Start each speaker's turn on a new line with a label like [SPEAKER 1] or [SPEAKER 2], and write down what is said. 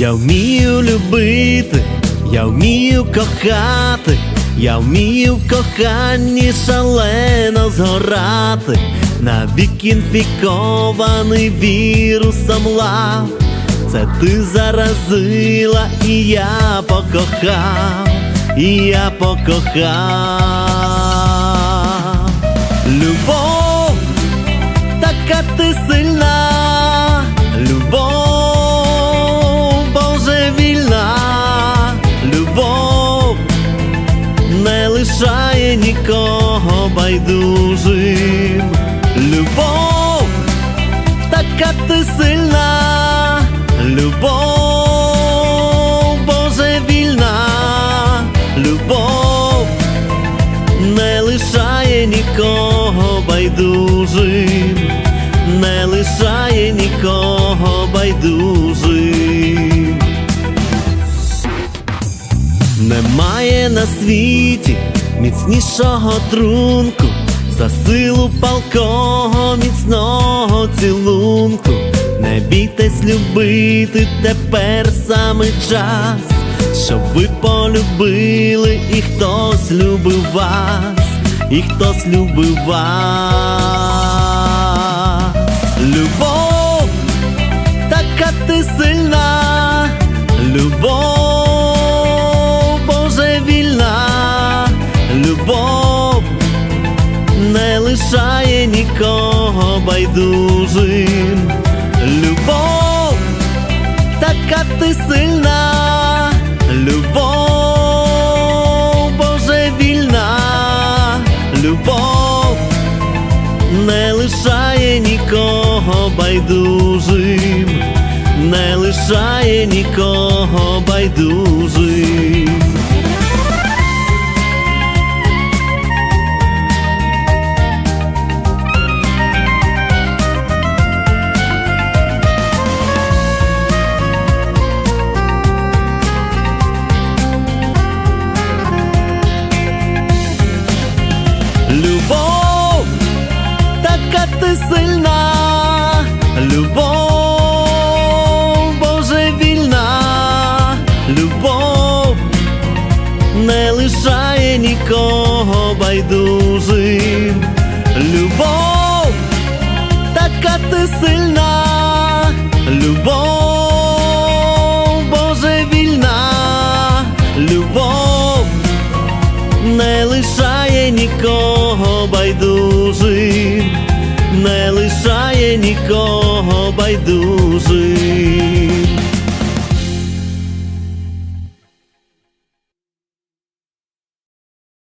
[SPEAKER 1] Я вмію любити, я вмію кохати, я вмію в коханні шалено згорати, навік інфікований вірусом лав. Це ти заразила, і я покохав, і я покохав. Любов, така ти сильна, лишає нікого байдужим. Любов, така ти сильна, любов божевільна, любов не лишає нікого байдужим, не лишає нікого байдужим. Немає на світі міцнішого трунку за силу палкого міцного цілунку. Не бійтесь любити тепер саме час, щоб ви полюбили, і хтось любив вас, і хтось любив вас. Лишає нікого байдужим. Любов, така ти сильна, любов божевільна, любов не лишає нікого байдужим, не лишає нікого байдужим. Сильна, любов божевільна, любов не лишає нікого байдужим. Любов, така ти сильна, любов божевільна, любов не лишає нікого байдужим, не лишає нікого байдужим.